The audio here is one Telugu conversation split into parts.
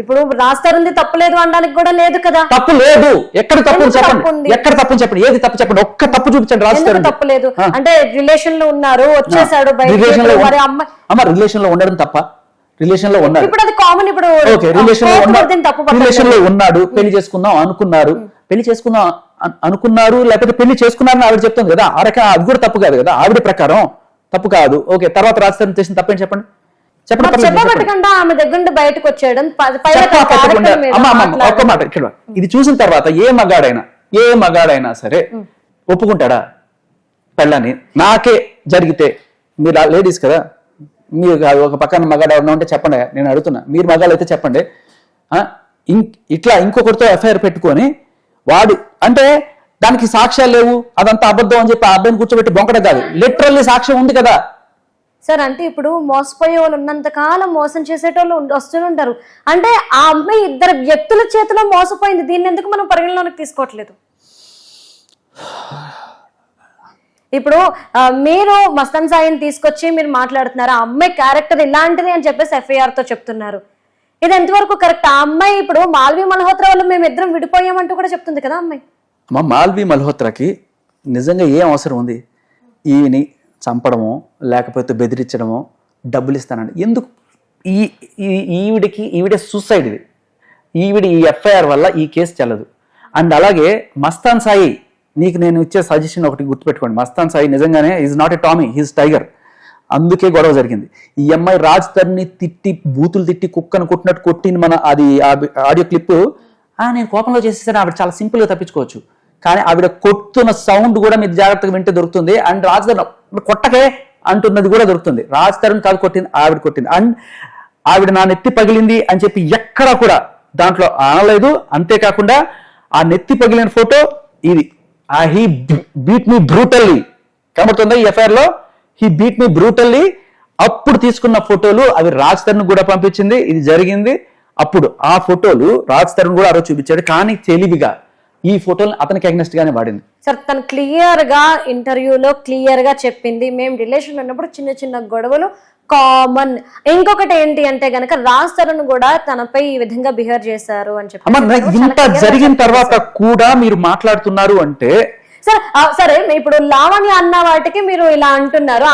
ఇప్పుడు రాస్తారుంది తప్పులేదు అనడానికి కూడా లేదు కదా. తప్పు లేదు. ఎక్కడ తప్పు చెప్పండి? తప్పు? ఎక్కడ తప్పు చెప్పండి? ఏది తప్పు చెప్పండి? ఒక్క తప్పు చూపించండి రాస్తారు తప్పులేదు ఆ. అంటే రిలేషన్లో ఉన్నారు వచ్చేసాడు అమ్మ రిలేషన్లో ఉండడం తప్ప? రిలేషన్లో ఉన్నాడు. ఇప్పుడు అది కామన్ ఇప్పుడు ఓకే రిలేషన్లో కోర్టు ఉన్న కూడా దీన్ని తప్పు పట్టదు. రిలేషన్లో ఉన్నాడు పెళ్ళి చేసుకుందాం అనుకున్నారు. పెళ్ళి చేసుకుందాం అన్- అనుకున్నారు లేకపోతే పెళ్ళి చేసుకున్నారని ఆవిడ చెప్తుంది కదా? ఆ రకం అది కూడా తప్పు కాదు కదా? ఆవిడ ప్రకారం తప్పు కాదు. ఓకే తర్వాత రాజధాని చేసిన తప్పేంటి చెప్పండి? చెప్పబట్టకుండా ఆమె దగ్గర నుండి బయటకు వచ్చేయడం. ఒక్క మాట ఇక్కడ ఇది చూసిన తర్వాత ఏ మగాడైనా ఏ మగాడైనా సరే ఒప్పుకుంటాడా? పెళ్ళని. నాకే జరిగితే మీరు లేడీస్ కదా మీరు ఒక పక్కన మగాడు ఎవరైనా ఉంటే చెప్పండి నేను అడుగుతున్నా. మీరు మగాళ్ళు అయితే చెప్పండి ఇట్లా ఇంకొకరితో ఎఫ్ఐఆర్ పెట్టుకొని వాడు అంటే దానికి సాక్ష్యాలు లేవు అదంతా అబద్ధం అని చెప్పి ఆ అబ్బాయిని కూర్చోబెట్టి బొంకడం కాదు. లిటరల్లీ సాక్ష్యం ఉంది కదా. సార్ అంటే ఇప్పుడు మోసపోయే వాళ్ళు ఉన్నంతకాలం మోసం చేసేటోళ్ళు వస్తుంటారు అంటే ఆ అమ్మాయి ఇద్దరు వ్యక్తుల చేతిలో మోసపోయింది. దీన్ని ఎందుకు మనం పరిగణలోకి తీసుకోవట్లేదు? ఇప్పుడు మీరు మస్తం సాయిని తీసుకొచ్చి మీరు మాట్లాడుతున్నారు. ఆ అమ్మాయి క్యారెక్టర్ ఇలాంటిది అని చెప్పేసి ఎఫ్ఐఆర్తో చెప్తున్నారు. ఇది ఎంతవరకు కరెక్ట్? ఆ అమ్మాయి ఇప్పుడు మాల్వి మల్హోత్రా వల్ల మేము ఇద్దరం విడిపోయామంటూ కూడా చెప్తుంది కదా అమ్మాయి. అమ్మ మాల్వి మల్హోత్రాకి నిజంగా ఏం అవసరం ఉంది? ఈయని చంపడమో లేకపోతే బెదిరించడమో డబ్బులు ఇస్తానండి ఎందుకు? ఈ ఈ- ఈవిడికి ఈవిడ సూసైడ్ ఇది ఈవిడ ఈ ఎఫ్ఐఆర్ వల్ల ఈ కేసు చెల్లదు. అండ్ అలాగే మస్తాన్ సాయి నీకు నేను ఇచ్చే సజెషన్ ఒకటి గుర్తుపెట్టుకోండి. మస్తాన్ సాయి నిజంగానే is not a tommy he's tiger అందుకే గొడవ జరిగింది. ఈ అమ్మాయి రాజ్ తరుణ్ని తిట్టి బూతులు తిట్టి కుక్కను కొట్టినట్టు కొట్టిన మన అది ఆడియో క్లిప్. నేను కోపంలో చేసేసాను. ఆవిడ చాలా సింపుల్గా తప్పించుకోవచ్చు. కానీ ఆవిడ కొట్టున్న సౌండ్ కూడా మీరు జాగ్రత్తగా వింటే దొరుకుతుంది. అండ్ రాజ్ తరుణ్ కొట్టకే అంటున్నది కూడా దొరుకుతుంది. రాజ్ తరుణ్ కాదు కొట్టింది ఆవిడ కొట్టింది. అండ్ ఆవిడ నా నెత్తి పగిలింది అని చెప్పి ఎక్కడా కూడా దాంట్లో అనలేదు అంతేకాకుండా ఆ నెత్తి పగిలిన ఫోటో ఇది. ఆ హీ బీట్ మీ బ్రూటల్లీ. కనబడుతుంది ఈ ఎఫ్ఐఆర్లో? He beat me brutally. అప్పుడు తీసుకున్న ఫోటోలు అవి రాజ్ తరుణ్ కూడా పంపించింది. ఇది జరిగింది. అప్పుడు ఆ ఫోటోలు రాజ్ తరుణ్ కూడా ఆ రోజు చూపించాడు. కానీ తెలివిగా ఈ ఫోటోలు అతనికి అగ్నెస్ట్ గానే వాడింది. సార్ తను క్లియర్గా ఇంటర్వ్యూలో క్లియర్గా చెప్పింది మేము రిలేషన్ ఉన్నప్పుడు చిన్న చిన్న గొడవలు కామన్ ఇంకొకటి ఏంటి అంటే గనక రాజ్ తరుణ్ కూడా తనపై ఈ విధంగా బిహేవ్ చేశారు అని చెప్పి ఇంత జరిగిన తర్వాత. కూడా మీరు మాట్లాడుతున్నారు అంటే సార్ సరే ఇప్పుడు లావణ్య అన్న వాటికి మీరు ఇలా అంటున్నారు.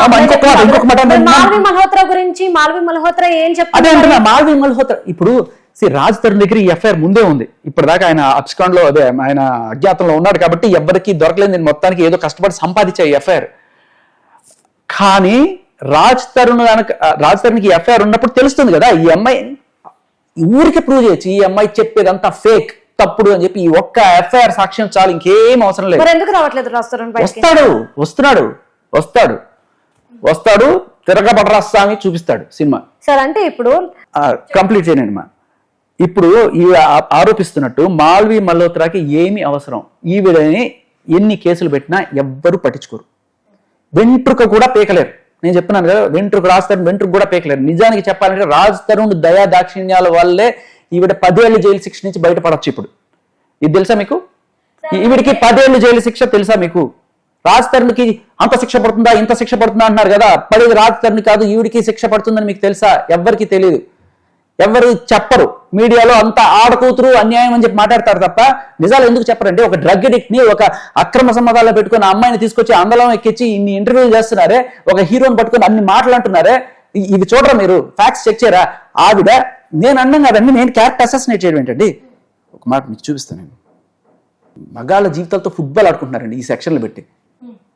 మాల్వి మల్హోత్రా గురించి మాల్వి మల్హోత్రా ఏం అంటున్నా మాల్వి మల్హోత్రా ఇప్పుడు సి రాజ్ తరుణ్ దగ్గర ఈ ఎఫ్ఐఆర్ ముందే ఉంది. ఇప్పటిదాకా ఆయన అబ్స్కాండ్లో అదే ఆయన అజ్ఞాతంలో ఉన్నాడు కాబట్టి ఎవరికి దొరకలేదు. నేను మొత్తానికి ఏదో కష్టపడి సంపాదించా ఈ ఎఫ్ఐఆర్. కానీ రాజ్ తరుణ్ రాజ్ తరుణ్కి ఎఫ్ఐఆర్ ఉన్నప్పుడు తెలుస్తుంది కదా ఈ అమ్మాయి ఊరికి ప్రూవ్ చేయొచ్చు ఈ అమ్మాయి చెప్పేదంతా ఫేక్ తప్పుడు అని చెప్పి ఈ ఒక్క ఎఫ్ఐఆర్ సాక్ష్యం చాలు ఇంకేం అవసరం లేదు. ఎందుకు రావట్లేదు వస్తాడు వస్తున్నాడు వస్తాడు వస్తాడు తిరగబడరా స్వామి చూపిస్తాడు సినిమా. సార్ అంటే ఇప్పుడు కంప్లీట్ చేయనండి మా. ఇప్పుడు ఈ ఆరోపిస్తున్నట్టు మాల్వి మల్హోత్రాకి ఏమి అవసరం. ఈవిడని ఎన్ని కేసులు పెట్టినా ఎవ్వరు పట్టించుకోరు. వెంట్రుక కూడా పీకలేరు. నేను చెప్తున్నాను కదా వెంట్రుక రాజ్ తరుణ్ వెంట్రుక కూడా పీకలేరు. నిజానికి చెప్పాలంటే రాజ్ తరుణ్ దయా దాక్షిణ్యాల వల్లే ఈవిడ పదేళ్ళు జైలు శిక్ష నుంచి బయటపడొచ్చు ఇప్పుడు. ఇది తెలుసా మీకు? ఈవిడికి పదేళ్ళు జైలు శిక్ష తెలుసా మీకు? రాజ్ తరుణ్కి అంత శిక్ష పడుతుందా ఇంత శిక్ష పడుతుందా అంటున్నారు కదా. పడేది రాజ్ తరుణ్ కాదు ఈవిడికి శిక్ష పడుతుందని మీకు తెలుసా? ఎవ్వరికి తెలియదు ఎవరు చెప్పరు. మీడియాలో అంత ఆడకూతురు అన్యాయం అని చెప్పి మాట్లాడతారు తప్ప నిజాలు ఎందుకు చెప్పరండి? ఒక డ్రగ్ అడిక్ట్ని ఒక అక్రమ సంబంధాల్లో పెట్టుకుని అమ్మాయిని తీసుకొచ్చి అందలం ఎక్కించి ఇన్ని ఇంటర్వ్యూలు చేస్తున్నారే ఒక హీరోని పట్టుకొని అన్ని మాటలు అంటున్నారే ఇది చూడరా మీరు? ఫ్యాక్ట్స్ చెక్ చేయరా? ఆవిడ నేను అన్నాం కదండి నేను క్యారెక్టర్ అసెస్నేట్ చేయడం ఏంటండి? ఒక మాట మీకు చూపిస్తాను నేను. మగాళ్ళ జీవితాలతో ఫుట్బాల్ ఆడుకుంటున్నారండి ఈ సెక్షన్లు పెట్టి.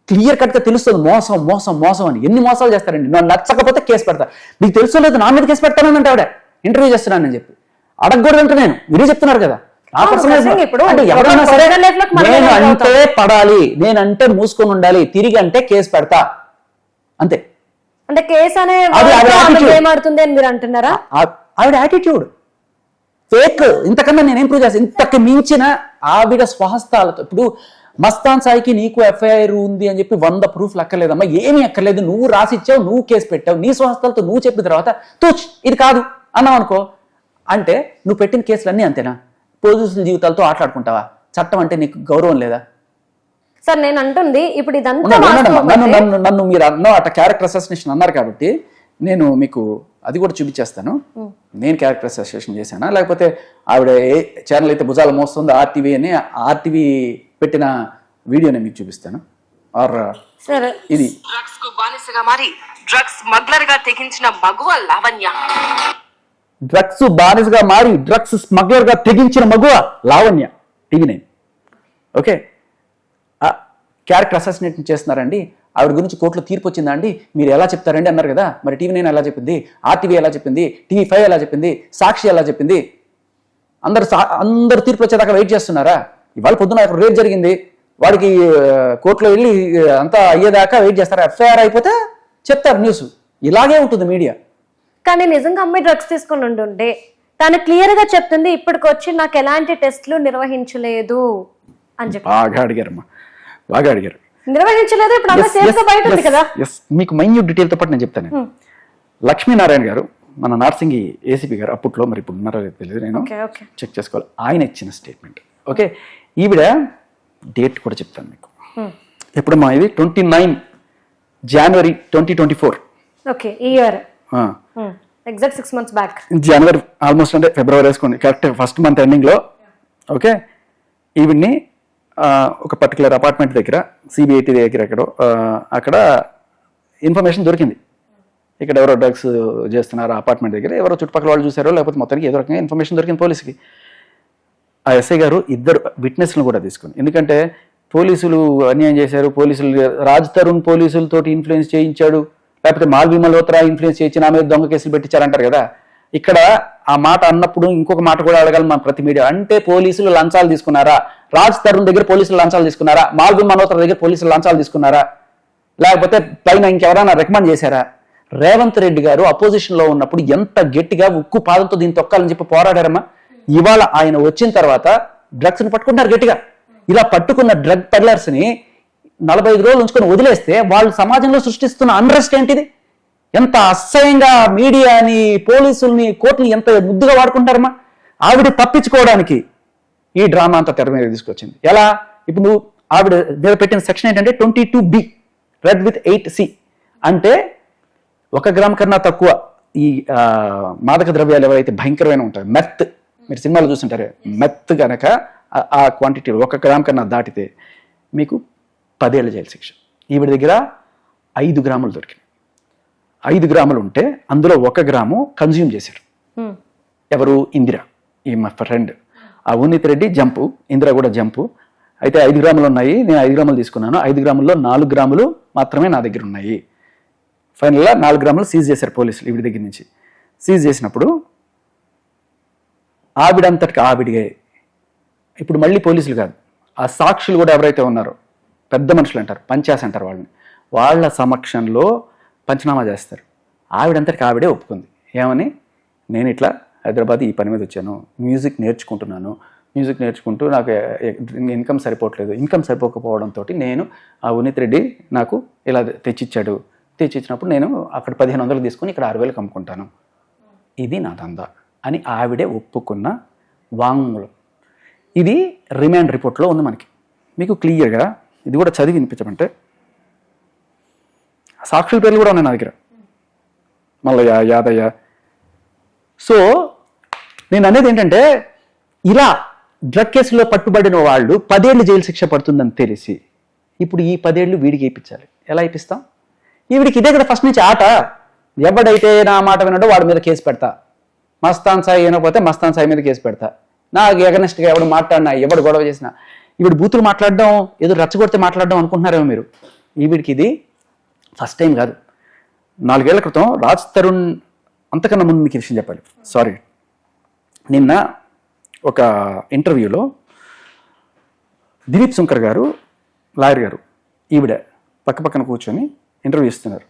క్లియర్ కట్గా తెలుస్తుంది మోసం మోసం మోసం అని. ఎన్ని మోసాలు చేస్తారండి? నన్ను నచ్చకపోతే కేసు పెడతా. మీకు తెలుసు లేదు నా మీద కేసు పెడతానంటే ఆవిడ ఇంటర్వ్యూ చేస్తున్నానని చెప్పి. అడగకూడదంటే నేను. మీరే చెప్తున్నారు కదా. నా ఇప్పుడు అంటే ఎవరైనా సరే నేను అంటే పడాలి. నేను అంటే మూసుకొని ఉండాలి. తిరిగి అంటే కేసు పెడతా. అంతే. అంటే కేసు అనే. ఏమాడుతుంది అని మీరు అంటున్నారా? ఆవిడ యాటిట్యూడ్ ఫేక్ ఇంతకన్నా నేను ఇంప్రూవ్ చేస్తాను ఇంతకు మించిన ఆవిడ స్వహస్తాలతో ఇప్పుడు మస్తాన్ సాయికి నీకు ఎఫ్ఐఆర్ ఉంది అని చెప్పి వంద ప్రూఫ్లు అక్కర్లేదమ్మా. ఏమీ అక్కర్లేదు. నువ్వు రాసిచ్చావు నువ్వు కేసు పెట్టావు. నీ స్వహస్తాలతో నువ్వు చెప్పిన తర్వాత తూచ్. ఇది కాదు. అన్నావు అనుకో అంటే నువ్వు పెట్టిన కేసులన్నీ అంతేనా? పోలీసుల జీవితాలతో ఆటలాడుకుంటావా? చట్టం అంటే నీకు గౌరవం లేదా? సార్ నేను అంటుంది ఇప్పుడు ఇదంతా నన్ను నన్ను నన్ను మీరు అన్న అట్ట క్యారెక్టర్ అసోసినేషన్ అన్నారు కాబట్టి నేను మీకు అది కూడా చూపించేస్తాను. నేను క్యారెక్టర్ అసోసియేషన్ చేశానా? లేకపోతే ఆవిడ ఏ ఛానల్ అయితే భుజాలు మోస్తుందో ఆర్టీవీ అని ఆర్టీవీ పెట్టిన వీడియోని మీకు చూపిస్తాను. ఆర్ సార్ ఇది. డ్రగ్స్కు బానిసగా మారి డ్రగ్స్ స్మగ్లర్గా తెగించిన మగువ లావణ్య. డ్రగ్స్ బానిసగా మారి డ్రగ్స్ స్మగ్లర్గా తెగించిన మగువ Lavanya TV nine okay character assassinate చేస్తున్నారండి. ఆవిడ గురించి కోర్టులో తీర్పు వచ్చిందా అండి? మీరు ఎలా చెప్తారండి అన్నారు కదా? మరి టీవీ నైన్ ఎలా చెప్పింది? ఆర్టీవీ ఎలా చెప్పింది? టీవీ ఫైవ్ ఎలా చెప్పింది? సాక్షి ఎలా చెప్పింది? అందరు అందరు తీర్పు వచ్చేదాకా వెయిట్ చేస్తున్నారా? ఇవాళ పొద్దున ఒక రేట్ జరిగింది. వాడికి కోర్టులో వెళ్ళి అంతా అయ్యేదాకా వెయిట్ చేస్తారు? ఎఫ్ఐఆర్ అయిపోతే చెప్తారు న్యూస్. ఇలాగే ఉంటుంది మీడియా. కానీ నిజంగా అమ్మాయి డ్రగ్స్ తీసుకొని ఉండుంటే తను క్లియర్గా చెప్తుంది ఇప్పటికొచ్చి నాకు ఎలాంటి టెస్ట్లు నిర్వహించలేదు అని చెప్పి. బాగా అడిగారమ్మా. బాగా అడిగారు. నిర్వహించలేదు ఇప్పుడు అమ్మాయి సేఫ్గా బయట ఉంది కదా. ఎస్ మీకు మైన్యూట్ డీటెయిల్తో పాటు నేను చెప్తాను. లక్ష్మీనారాయణ గారు మన నార్సింగి ఏసీపీ గారు అప్పట్లో మరి ఇప్పుడు ఉన్నారో తెలియదు నేను. Okay okay. చెక్ చేసుకోవాలి. ఆయన ఇచ్చిన స్టేట్మెంట్ ఓకే ఈవిడ డేట్ కూడా చెప్తాను మీకు. ఎప్పుడు మా ఇది? Twenty nine January twenty twenty four okay ఈ year exact six months back January almost అంటే ఫిబ్రవరి వేసుకోండి. కరెక్ట్ ఫస్ట్ మంత్ ఎండింగ్లో ఓకే ఈవిడ్ని ఒక పర్టికులర్ అపార్ట్మెంట్ దగ్గర సిబిఐటి దగ్గర ఎక్కడో అక్కడ ఇన్ఫర్మేషన్ దొరికింది. ఇక్కడ ఎవరో డ్రగ్స్ చేస్తున్నారు అపార్ట్మెంట్ దగ్గర. ఎవరో చుట్టుపక్కల వాళ్ళు చూసారో లేకపోతే మొత్తానికి ఏదో రకంగా ఇన్ఫర్మేషన్ దొరికింది పోలీసుకి. ఆ ఎస్ఐ గారు ఇద్దరు విట్నెస్లను కూడా తీసుకుని ఎందుకంటే పోలీసులు అన్యాయం చేశారు పోలీసులు రాజ్ తరుణ్ పోలీసులతోటి ఇన్ఫ్లుయెన్స్ చేయించాడు. లేకపోతే మాల్వి మల్హోత్రా ఇన్ఫ్లుయెన్స్ చేసిన ఆమె దొంగ కేసులు పెట్టించారంటారు కదా. ఇక్కడ ఆ మాట అన్నప్పుడు ఇంకొక మాట కూడా అడగాలి మన ప్రతి మీడియా. అంటే పోలీసులు లంచాలు తీసుకున్నారా? రాజ్ తరుణ్ దగ్గర పోలీసులు లంచాలు తీసుకున్నారా? మాల్వి మల్హోత్రా దగ్గర పోలీసులు లంచాలు తీసుకున్నారా? లేకపోతే పైన ఇంకెవరైనా రికమెండ్ చేశారా? రేవంత్ రెడ్డి గారు అపోజిషన్లో ఉన్నప్పుడు ఎంత గట్టిగా ఉక్కు పాదంతో దీన్ని తొక్కాలని చెప్పి పోరాడారమ్మా. ఇవాళ ఆయన వచ్చిన తర్వాత డ్రగ్స్ని పట్టుకుంటారు గట్టిగా. ఇలా పట్టుకున్న డ్రగ్ పెడ్లర్స్ని నలభై ఐదు రోజులు ఉంచుకొని వదిలేస్తే వాళ్ళు సమాజంలో సృష్టిస్తున్న అన్రెస్ట్ ఏంటిది? ఎంత అసహ్యంగా మీడియాని పోలీసుల్ని కోర్టుని ఎంత ముద్దుగా వాడుకుంటారమ్మా? ఆవిడ తప్పించుకోవడానికి ఈ డ్రామా అంతా తెర మీద తీసుకొచ్చింది. ఎలా? ఇప్పుడు నువ్వు ఆవిడ మీద పెట్టిన సెక్షన్ ఏంటంటే twenty two B read with eight C. అంటే ఒక గ్రామ్ కన్నా తక్కువ ఈ మాదక ద్రవ్యాలు ఎవరైతే భయంకరమైన ఉంటాయి మెత్ మీరు సినిమాలు చూస్తుంటారు మెత్ గనక ఆ- ఆ క్వాంటిటీ ఒక గ్రామ్ కన్నా దాటితే మీకు పదేళ్ళ జైలు శిక్ష. ఈవిడ దగ్గర ఐదు గ్రాములు దొరికినాయి. ఐదు గ్రాములు ఉంటే అందులో ఒక గ్రాము కన్జ్యూమ్ చేశారు. ఎవరు? ఇందిర ఈ మా ఫ్రెండ్ ఆ ఉన్నిత్ రెడ్డి జంపు ఇందిర కూడా జంపు. అయితే ఐదు గ్రాములు ఉన్నాయి నేను ఐదు గ్రాములు తీసుకున్నాను. ఐదు గ్రాముల్లో నాలుగు గ్రాములు మాత్రమే నా దగ్గర ఉన్నాయి. ఫైనల్గా నాలుగు గ్రాములు సీజ్ చేశారు పోలీసులు ఈవిడ దగ్గర నుంచి. సీజ్ చేసినప్పుడు ఆవిడంతటికి ఆవిడిగే ఇప్పుడు మళ్ళీ పోలీసులు కాదు. ఆ సాక్షులు కూడా ఎవరైతే ఉన్నారో పెద్ద మనుషులు అంటారు పంచాస్ అంటారు వాళ్ళని. వాళ్ళ సమక్షంలో పంచనామా చేస్తారు. ఆవిడంతటికి ఆవిడే ఒప్పుకుంది. ఏమని? నేను ఇట్లా హైదరాబాద్ ఈ పని మీద వచ్చాను. మ్యూజిక్ నేర్చుకుంటున్నాను. మ్యూజిక్ నేర్చుకుంటూ నాకు ఇన్కమ్ సరిపోవట్లేదు. ఇన్కమ్ సరిపోకపోవడంతో నేను ఆ ఉన్నిత్ రెడ్డి నాకు ఇలా తెచ్చిచ్చాడు. తెచ్చిచ్చినప్పుడు నేను అక్కడ పదిహేను వందలు తీసుకుని ఇక్కడ ఆరు వేలకు అమ్ముకుంటాను ఇది నా దందా అని ఆవిడే ఒప్పుకున్న వాంగ్మూలం. ఇది రిమాండ్ రిపోర్ట్లో ఉంది మనకి. మీకు క్లియర్గా ఇది కూడా చదివి వినిపించమంటే సాక్షుల పేర్లు కూడా ఉన్నాయి నా దగ్గర. మల్లయ్య యాదయ్య. సో నేను అనేది ఏంటంటే ఇలా డ్రగ్ కేసులో పట్టుబడిన వాళ్ళు పదేళ్ళు జైలు శిక్ష పడుతుందని తెలిసి ఇప్పుడు ఈ పదేళ్ళు వీడికి వేయించాలి. ఎలా ఇప్పిస్తాం ఈవిడికి ఇదే కదా ఫస్ట్ నుంచి ఆట. ఎవడైతే నా మాట వినడో వాడి మీద కేసు పెడతా. మస్తాన్ సాయి వినకపోతే మస్తాన్ సాయి మీద కేసు పెడతా. నాకు ఎగనెస్ట్గా ఎవడు మాట్లాడినా ఎవడు గొడవ చేసినా ఈవిడ బూతులు మాట్లాడడం ఏదో రచ్చగొడితే మాట్లాడడం అనుకుంటున్నారేమో మీరు. ఈవిడికి ఇది ఫస్ట్ టైం కాదు. నాలుగేళ్ళ క్రితం రాజ్ తరుణ్ అంతకన్నా ముందు మీకు విషయం చెప్పాలి. సారీ నిన్న ఒక ఇంటర్వ్యూలో దిలీప్ శంకర్ గారు లాయర్ గారు ఈవిడ పక్క పక్కన కూర్చొని ఇంటర్వ్యూ ఇస్తున్నారు.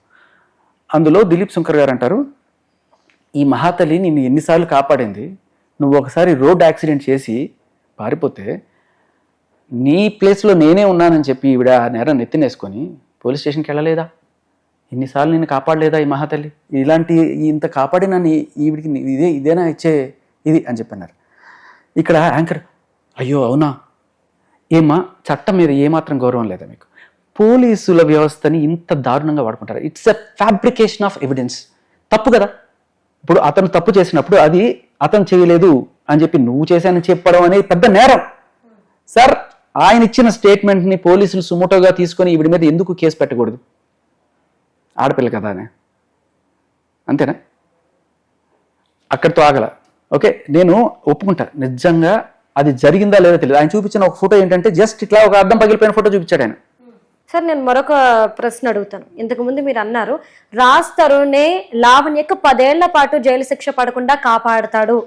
అందులో దిలీప్ శంకర్ గారు అంటారు ఈ మహాతలి నిన్ను ఎన్నిసార్లు కాపాడింది. నువ్వు ఒకసారి రోడ్ యాక్సిడెంట్ చేసి పారిపోతే నీ ప్లేస్లో నేనే ఉన్నానని చెప్పి ఈవిడ ఆ నేరం నెత్తినేసుకొని పోలీస్ స్టేషన్కి వెళ్ళలేదా? ఎన్నిసార్లు నేను కాపాడలేదా ఈ మహాతల్లి? ఇలాంటి ఇంత కాపాడిన నీ ఈవిడికి ఇదే ఇదేనా ఇచ్చే ఇది అని చెప్పన్నారు. ఇక్కడ యాంకర్ అయ్యో అవునా? ఏమా చట్టం మీద ఏమాత్రం గౌరవం లేదా మీకు? పోలీసుల వ్యవస్థని ఇంత దారుణంగా వాడుకుంటారు? It's a fabrication of evidence తప్పు కదా? ఇప్పుడు అతను తప్పు చేసినప్పుడు అది అతను చేయలేదు అని చెప్పి నువ్వు చేశానని చెప్పడం అనేది పెద్ద నేరం. సార్ ఆయన ఇచ్చిన స్టేట్మెంట్ని పోలీసులు సుమోటోగా తీసుకొని ఈవిడ మీద ఎందుకు కేసు పెట్టకూడదు? ఆడపిల్ల కదా అని. అంతేనా? అక్కడితో ఆగల. ఓకే నేను ఒప్పుకుంటా. నిజంగా అది జరిగిందా లేదా తెలియదు ఆయన చూపించిన ఒక ఫోటో ఏంటంటే జస్ట్ ఇట్లా ఒక అర్థం పగిలిపోయిన ఫోటో చూపించాడు ఆయన. సార్ నేను మరొక ప్రశ్న అడుగుతాను. ఇంతకుముందు మీరు అన్నారు రాజ్ తరుణే లావణ్యకు పదేళ్ళ పాటు జైలు శిక్ష పడకుండా కాపాడతాడు.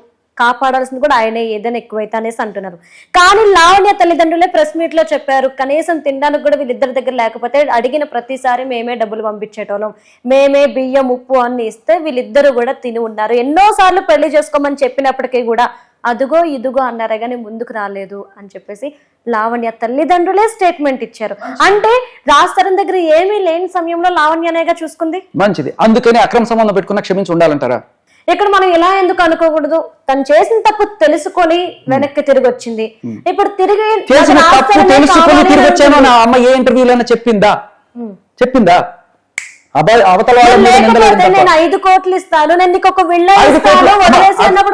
కాపాడాల్సింది కూడా ఆయనే ఏదైనా ఎక్కువైతే అనేసి అంటున్నారు. కానీ లావణ్య తల్లిదండ్రులే ప్రెస్ మీట్లో చెప్పారు కనీసం తినడానికి కూడా వీళ్ళిద్దరి దగ్గర లేకపోతే అడిగిన ప్రతిసారి మేమే డబ్బులు పంపించేటోళ్ళం. మేమే బియ్యం ఉప్పు అన్ని ఇస్తే వీళ్ళిద్దరు కూడా తిని ఉన్నారు. ఎన్నోసార్లు పెళ్ళి చేసుకోమని చెప్పినప్పటికీ కూడా అదుగో ఇదుగో అన్నారే కానీ ముందుకు రాలేదు అని చెప్పేసి లావణ్య తల్లిదండ్రులే స్టేట్మెంట్ ఇచ్చారు. అంటే రాజ్ దగ్గర ఏమీ లేని సమయంలో లావణ్యనేగా చూసుకుంది? మంచిది. అందుకని అక్రమ సంబంధం పెట్టుకున్న క్షమించి ఉండాలంటారా? ఇక్కడ మనం ఇలా ఎందుకు అనుకోకూడదు? తను చేసిన తప్పు తెలుసుకొని వెనక్కి తిరిగి వచ్చింది. ఇప్పుడు తిరిగి తెలుసుకొని తిరిగి వచ్చాను నా అమ్మ ఏ ఇంటర్వ్యూలైనా చెప్పిందా? చెప్పిందా? అవతల. నేను ఐదు కోట్లు ఇస్తాను. నేను నీకు ఒక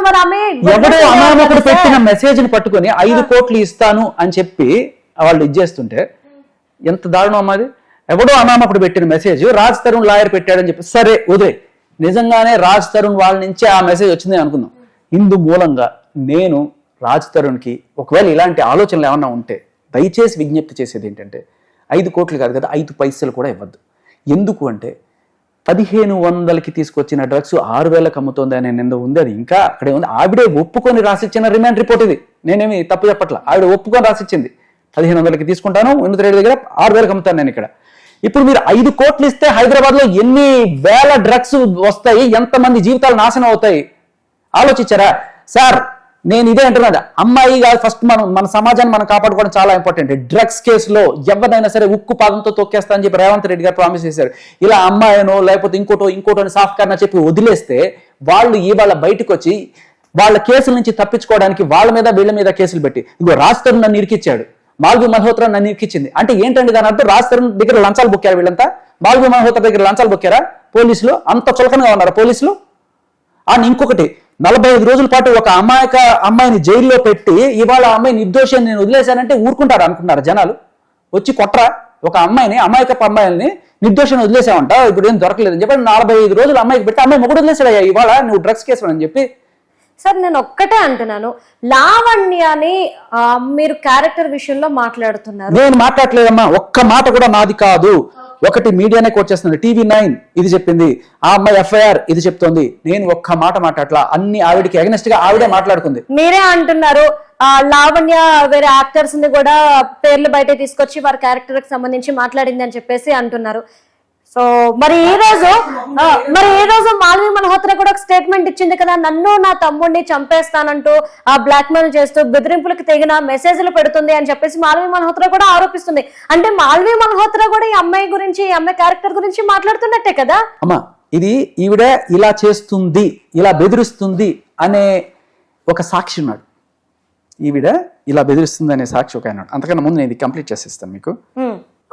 మరి ఆమె ఎవడో పెట్టిన. మెసేజ్ని పట్టుకొని ఐదు కోట్లు ఇస్తాను అని చెప్పి వాళ్ళు ఇచ్చేస్తుంటే ఎంత దారుణం అమ్మది ఎవడో అనామకుడు పెట్టిన మెసేజ్ రాజ్ తరుణ్ లాయర్ పెట్టాడని చెప్పి సరే వదిలే. నిజంగానే రాజ్ తరుణ్ వాళ్ళ నుంచే ఆ మెసేజ్ వచ్చింది అనుకుందాం. ఇందు మూలంగా నేను రాజ్ తరుణ్కి ఒకవేళ ఇలాంటి ఆలోచనలు ఏమన్నా ఉంటే దయచేసి విజ్ఞప్తి చేసేది ఏంటంటే ఐదు కోట్లు కాదు కదా ఐదు పైసలు కూడా ఇవ్వద్దు. ఎందుకు అంటే పదిహేను వందలకి తీసుకొచ్చిన డ్రగ్స్ ఆరు వేలకు అమ్ముతోంది అనే నింద ఉంది అది ఇంకా అక్కడే ఉంది. ఆవిడే ఒప్పుకొని రాసిచ్చిన రిమాండ్ రిపోర్ట్ ఇది. నేనేమి తప్పు చెప్పట్ల? ఆవిడ ఒప్పుకొని రాసిచ్చింది. పదిహేను వందలకి తీసుకుంటాను ఉన్నత రేటు దగ్గర ఆరు వేలకు అమ్ముతాను నేను ఇక్కడ. ఇప్పుడు మీరు ఐదు కోట్లు ఇస్తే హైదరాబాద్లో ఎన్ని వేల డ్రగ్స్ వస్తాయి? ఎంతమంది జీవితాలు నాశనం అవుతాయి? ఆలోచించారా? సార్ నేను ఇదే అంటున్నది. అమ్మాయి కాదు ఫస్ట్ మనం మన సమాజాన్ని మనం కాపాడుకోవడం చాలా ఇంపార్టెంట్. డ్రగ్స్ కేసులో ఎవరినైనా సరే ఉక్కు పాదంతో తొక్కేస్తా అని చెప్పి రేవంత్ రెడ్డి గారు ప్రామిస్ చేశారు. ఇలా అమ్మాయినో లేకపోతే ఇంకోటో ఇంకోటో సాఫ్ట్ కార్నో చెప్పి వదిలేస్తే వాళ్ళు ఇవాళ బయటకు వచ్చి వాళ్ళ కేసుల నుంచి తప్పించుకోవడానికి వాళ్ళ మీద వీళ్ళ మీద కేసులు పెట్టి ఇంకో రాజ్ నన్ను ఇరికిచ్చాడు. మాల్వి మల్హోత్రా నన్ను ఇరికిచ్చింది. అంటే ఏంటండి దాని అర్థం? రాజ్ తరుణ్ దగ్గర లంచాలు బొక్కారు వీళ్ళంతా. మాల్వి మల్హోత్రా దగ్గర లంచాలు బొక్కారా? పోలీసులు అంత చులకనగా ఉన్నారు పోలీసులు? అండ్ ఇంకొకటి నలభై ఐదు రోజుల పాటు ఒక అమాయక అమ్మాయిని జైల్లో పెట్టి ఇవాళ అమ్మాయి నిర్దోషి నేను వదిలేశానంటే ఊరుకుంటారు అనుకుంటున్నారు జనాలు. వచ్చి కొట్రా ఒక అమ్మాయిని అమాయక అమ్మాయిని నిర్దోషిని వదిలేసామంట ఇప్పుడు ఏం దొరకలేదని చెప్పి నలభై ఐదు రోజులు అమ్మాయికి పెట్టి అమ్మాయి మొగుడు వదిలేసాడయ్యా ఇవాళ నువ్వు డ్రగ్స్ కేసు అని చెప్పి సార్ నేను ఒక్కటే అంటున్నాను. లావణ్యని మీరు క్యారెక్టర్ విషయంలో మాట్లాడుతున్నారు. నేను మాట్లాడలేదమ్మా ఒక్క మాట కూడా నాది కాదు. ఒకటి మీడియానే కోట్ చేస్తుంది. టీవీ నైన్ ఇది చెప్పింది. ఆ అమ్మాయి ఎఫ్ఐఆర్ ఇది చెప్తోంది. నేను ఒక్క మాట మాట్లాడలా అన్ని ఆవిడకి అగనెస్ట్గా ఆవిడే మాట్లాడుకుంది. మీరే అంటున్నారు. లావణ్య వేరే యాక్టర్స్ని కూడా పేర్లు బయట తీసుకొచ్చి వారి క్యారెక్టర్కి సంబంధించి మాట్లాడింది అని చెప్పేసి అంటున్నారు. సో మరి ఈ రోజు మరి ఈ రోజు మాధవి మల్హోత్రా కూడా ఒక స్టేట్మెంట్ ఇచ్చింది కదా నన్ను నా తమ్ముడిని చంపేస్తానంటూ ఆ బ్లాక్ మెయిల్ చేస్తూ బెదిరింపులకు తెగిన మెసేజ్లు పెడుతుంది అని చెప్పేసి మాధవి మల్హోత్రా కూడా ఆరోపిస్తుంది అంటే మాధవి మల్హోత్రా కూడా ఈ అమ్మాయి గురించి ఈ అమ్మాయి క్యారెక్టర్ గురించి మాట్లాడుతున్నట్టే కదా అమ్మా ఇది ఈవిడ ఇలా చేస్తుంది ఇలా బెదిరిస్తుంది అనే ఒక సాక్షి ఉన్నాడు ఈవిడ ఇలా బెదిరిస్తుంది అనే సాక్షి ఒక ఆయన ఉన్నాడు. అంతకన్నా ముందు నేను ఇది కంప్లీట్ చేసేస్తాను మీకు.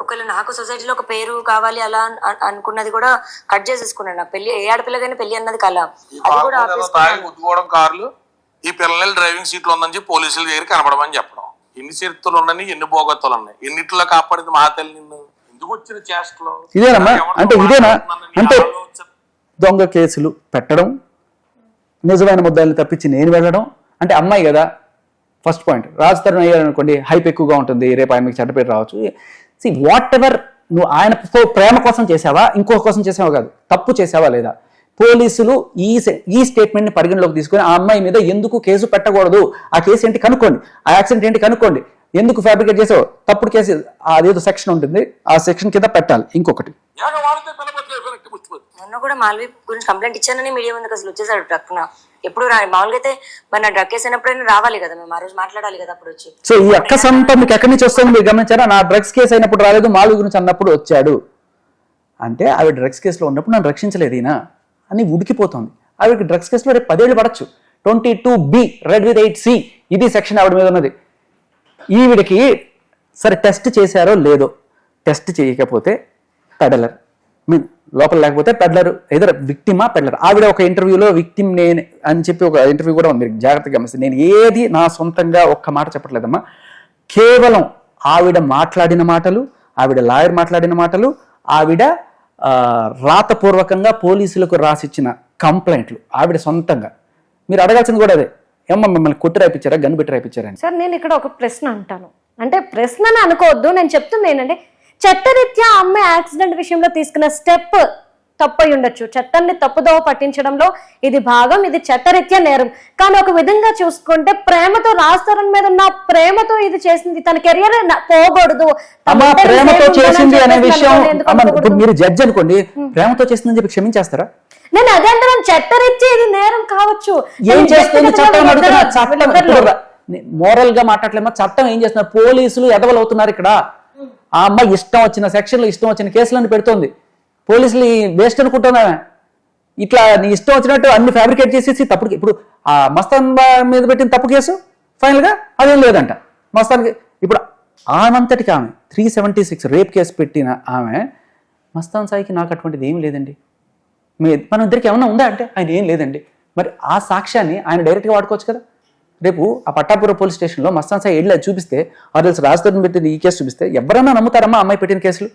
ఒకవేళ నాకు సొసైటీలో ఒక పేరు కావాలి అలా అన్- అన్- అనుకున్నది కూడా కట్ చేసేసుకున్నాను నాకు పెళ్ళి ఏ ఆడపిల్లగానే పెళ్ళి అన్నది కల. అది కూడా గుద్దుకోవడం కార్లు ఈ పిల్లల్ని డ్రైవింగ్ సీట్లు ఉందని చెప్పి పోలీసుల దగ్గర కనపడమని చెప్పడం. ఎన్ని చరిత్రలు ఉన్నాయి ఎన్ని భోగత్తులు ఉన్నాయి? ఎన్నిట్లో కాపాడింది మా తల్లి నిన్ను? ఎందుకు వచ్చిన చేష్టలో? ఇదేనమ్మా? అంటే ఇదేనా? నీ అంటే-. దొంగ కేసులు పెట్టడం నిజమైన ముద్దాయిల్ని తప్పించి నేను వెళ్ళడం. అంటే అమ్మాయి కదా ఫస్ట్ పాయింట్ రాజ్ తరుణ్ అయ్యారు అనుకోండి హైప్ ఎక్కువగా ఉంటుంది రేపు ఆయన మీకు చెడ్డ పేరు రావచ్చు. సి వాట్ ఎవర్ నువ్వు ఆయన ప్రేమ కోసం చేసావా ఇంకో కోసం చేసావా కాదు. తప్పు చేసావా లేదా? పోలీసులు ఈ సె- ఈ స్టేట్మెంట్ని పరిగణలోకి తీసుకొని ఆ అమ్మాయి మీద ఎందుకు కేసు పెట్టకూడదు? ఆ కేసు ఏంటి కనుక్కోండి. ఆ యాక్సిడెంట్ ఏంటి కనుక్కోండి. ఎందుకు ఫ్యాబ్రికేట్ చేసావు? తప్పుడు కేసు అదేదో సెక్షన్ ఉంటుంది. ఆ సెక్షన్ కింద పెట్టాలి. ఇంకొకటి. మొన్న కూడా మాల్వి గురించి కంప్లైంట్ ఇచ్చానని మీడియా ముందుకు అసలు వచ్చేసాడు ట్రక్కున. ఎప్పుడు రా మామూలుగా అయితే మన డ్రగ్ కేసు అయినప్పుడైనా రావాలి కదా మేము ఆ రోజు మాట్లాడాలి కదా అప్పుడు వచ్చి. సో ఈ అక్క సంత మీకు ఎక్కడి నుంచి వస్తుంది మీరు గమనించారా? నా డ్రగ్స్ కేసు అయినప్పుడు రాలేదు మాలు గురించి అన్నప్పుడు వచ్చాడు. అంటే ఆవిడ డ్రగ్స్ కేసులో ఉన్నప్పుడు నన్ను రక్షించలేదు ఈయన అని ఉడికిపోతుంది. ఆవిడకి డ్రగ్స్ కేసులో రేపు పదేళ్ళు పడచ్చు. Twenty two B read with eight C ఇది సెక్షన్ ఆవిడ మీద ఉన్నది. ఈవిడికి సరే టెస్ట్ చేశారో లేదో టెస్ట్ చేయకపోతే పెడలర్ మీన్ లోపల లేకపోతే పెడ్లర్ ఎదురు విక్టిమా పెడ్లర్? ఆవిడ ఒక ఇంటర్వ్యూలో విక్టిమ్ నేను అని చెప్పి ఒక ఇంటర్వ్యూ కూడా ఉంది. మీరు జాగ్రత్తగా గమనిస్తే నేను ఏది నా సొంతంగా ఒక్క మాట చెప్పట్లేదమ్మా. కేవలం ఆవిడ మాట్లాడిన మాటలు ఆవిడ లాయర్ మాట్లాడిన మాటలు ఆవిడ రాతపూర్వకంగా పోలీసులకు రాసిచ్చిన కంప్లైంట్లు ఆవిడ సొంతంగా. మీరు అడగాల్సింది కూడా అదే. ఏమో మిమ్మల్ని కొట్టి రాయిపించారా గన్ పెట్టి రాయిపించారా సార్ నేను ఇక్కడ ఒక ప్రశ్న అంటాను. అంటే ప్రశ్న అనుకోవద్దు నేను చెప్తుంది ఏంటంటే చట్టరీత్యా అమ్మాయి యాక్సిడెంట్ విషయంలో తీసుకున్న స్టెప్ తప్పై ఉండొచ్చు. చట్టాన్ని తప్పుదోవ పట్టించడంలో ఇది భాగం ఇది చట్టరీత్యా నేరం. కానీ ఒక విధంగా చూసుకుంటే ప్రేమతో రాస్తారని మీద ఉన్న ప్రేమతో ఇది చేసింది తన కెరియర్ పోకూడదు ప్రేమతో చేసింది అనే విషయం? మీరు జడ్జి అనుకోండి ప్రేమతో చేసిందని చెప్పి క్షమించేస్తారా? నేను అదే అంటున్నాను చట్టరీత్యా ఇది నేరం కావచ్చు. ఏం చేస్తుంది చట్టం మోరల్గా మాట్లాడలేమా? చట్టం ఏం చేస్తున్నారు పోలీసులు ఎదవలు అవుతున్నారు ఇక్కడ. ఆ అమ్మాయి ఇష్టం వచ్చిన సెక్షన్లు ఇష్టం వచ్చిన కేసులను పెడుతోంది. పోలీసులు వేస్ట్ అనుకుంటున్నా ఇట్లా నీ ఇష్టం వచ్చినట్టు అన్ని ఫ్యాబ్రికేట్ చేసేసి తప్పుడు ఇప్పుడు ఆ మస్తాన్ బా మీద పెట్టిన తప్పు కేసు ఫైనల్గా అదేం లేదంట. మస్తాన్కి ఇప్పుడు ఆనంతటికి ఆమె three seventy six rape case పెట్టిన ఆమె మస్తాన్ సాయికి నాకు అటువంటిది ఏం లేదండి. మీ మన ఇద్దరికి ఏమన్నా ఉందా అంటే ఆయన ఏం లేదండి. మరి ఆ సాక్ష్యాన్ని ఆయన డైరెక్ట్గా వాడుకోవచ్చు కదా? రేపు ఆ పట్టాపురం పోలీస్ స్టేషన్లో మస్తాన్ సాయి వెళ్ళి అది చూపిస్తే ఆర్ఎల్స్ రాజధాని పెట్టిన ఈ కేసు చూపిస్తే ఎవరన్నా నమ్ముతారమ్మా అమ్మాయి పెట్టిన కేసులు?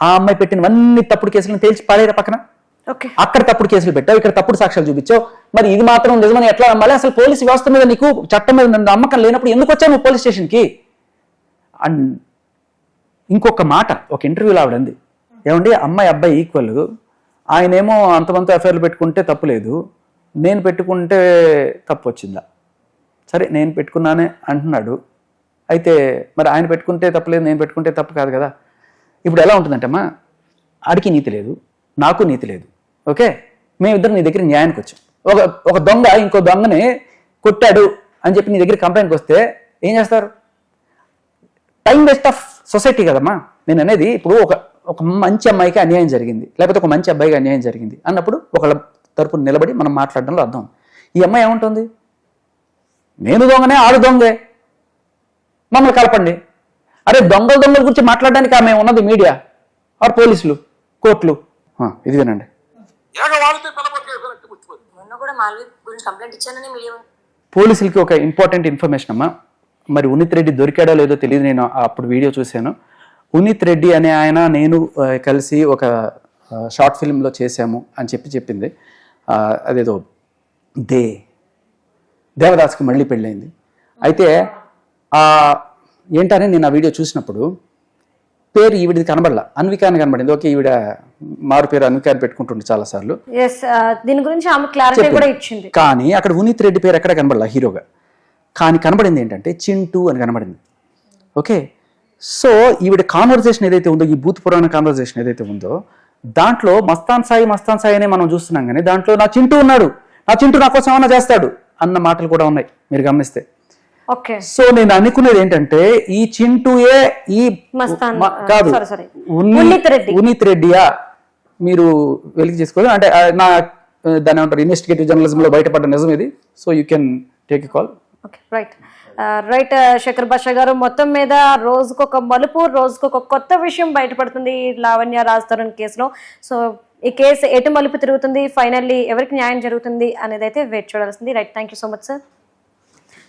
ఆ అమ్మాయి పెట్టినవన్నీ తప్పుడు కేసులను తేల్చి పాడేరా పక్కన? ఓకే. అక్కడ తప్పుడు కేసులు పెట్టావు ఇక్కడ తప్పుడు సాక్ష్యాలు చూపించావు. మరి ఇది మాత్రం నిజమని ఎట్లా నమ్మాలి? అసలు పోలీసు వ్యవస్థ మీద నీకు చట్టం మీద నమ్మకం లేనప్పుడు ఎందుకు వచ్చావు నువ్వు పోలీస్ స్టేషన్కి? అండ్ ఇంకొక మాట ఒక ఇంటర్వ్యూలో ఆవిడ అంది. ఏమండి అమ్మాయి అబ్బాయి ఈక్వల్ ఆయనేమో అంతమంత ఎఫ్ఐఆర్లు పెట్టుకుంటే తప్పు లేదు. నేను పెట్టుకుంటే తప్పు వచ్చిందా? సరే నేను పెట్టుకున్నానే అంటున్నాడు. అయితే మరి ఆయన పెట్టుకుంటే తప్పలేదు నేను పెట్టుకుంటే తప్పు కాదు కదా. ఇప్పుడు ఎలా ఉంటుందంటమ్మా? ఆడికి నీతి లేదు నాకు నీతి లేదు. ఓకే? మేమిద్దరం నీ దగ్గర న్యాయానికి వచ్చాం. ఒక ఒక దొంగ ఇంకో దొంగని కొట్టాడు అని చెప్పి నీ దగ్గర కంప్లైంట్కి వస్తే ఏం చేస్తారు? టైం వేస్ట్ ఆఫ్ సొసైటీ కదమ్మా. నేను అనేది ఇప్పుడు ఒక ఒక మంచి అమ్మాయికి అన్యాయం జరిగింది లేకపోతే ఒక మంచి అబ్బాయికి అన్యాయం జరిగింది అన్నప్పుడు ఒకళ్ళ తరపున నిలబడి మనం మాట్లాడడంలో అర్థం ఈ అమ్మాయి ఏముంటుంది? నేను దొంగనే ఆడు దొంగే. మమ్మల్ని కలపండి. అరే దొంగల దొంగల గురించి మాట్లాడడానికి ఆమె ఉన్నది మీడియా. ఆర్ పోలీసులు కోర్టులు. ఇది వినండి. పోలీసులకి ఒక ఇంపార్టెంట్ ఇన్ఫర్మేషన్ అమ్మా. మరి ఉనిత్ రెడ్డి దొరికాడో లేదో తెలియదు నేను అప్పుడు వీడియో చూశాను. ఉనిత్ రెడ్డి అనే ఆయన నేను కలిసి ఒక షార్ట్ ఫిల్మ్లో చేశాము అని చెప్పి చెప్పింది. అదేదో దే దేవదాస్కి మళ్ళీ పెళ్ళైంది. అయితే ఆ ఏంటని నేను ఆ వీడియో చూసినప్పుడు పేరు ఈవిడిది కనబడలా. అన్విక అని కనబడింది. ఓకే ఈవిడ మారు పేరు అన్విక అని పెట్టుకుంటుండే చాలాసార్లు. ఎస్ దీని గురించి ఆమె క్లారిటీ కూడా ఇచ్చింది. కానీ అక్కడ ఉనీత్ రెడ్డి పేరు ఎక్కడ కనబడలా హీరోగా? కానీ కనబడింది ఏంటంటే చింటూ అని కనబడింది. ఓకే సో ఈవిడ కాన్వర్జేషన్ ఏదైతే ఉందో ఈ భూత పురాణ కాన్వర్జేషన్ ఏదైతే ఉందో దాంట్లో మస్తాన్ సాయి మస్తాన్ సాయి అనే మనం చూస్తున్నాం కానీ దాంట్లో నా చింటూ ఉన్నాడు. నా చింటూ నా కోసం ఏమైనా చేస్తాడు? అన్న మాటలు కూడా ఉన్నాయి మీరు గమనిస్తే. ఓకే. సో నేను అనుకునేది ఏంటంటే ఈ చింటూయే ఈ కాదు ఉన్నిత్. ఉన్నిత్ రెడ్డియా మీరు వెలికి చేసుకోవాలి అంటే నా దాని ఏమంటారు ఇన్వెస్టిగేటివ్ జర్నలిజం లో బయటపడ్డ నిజం ఇది. So you can take a call right right Shekhar Bhasha గారు మొత్తం మీద రోజుకొక మలుపు రోజుకొక కొత్త విషయం బయటపడుతుంది లావణ్య రాజతరుణ్ కేసులో. సో ఈ కేసు ఎటు మలుపు తిరుగుతుంది? ఫైనల్లీ ఎవరికి న్యాయం జరుగుతుంది? అనేది అయితే వెయిట్ చూడాల్సింది. Right thank you so much sir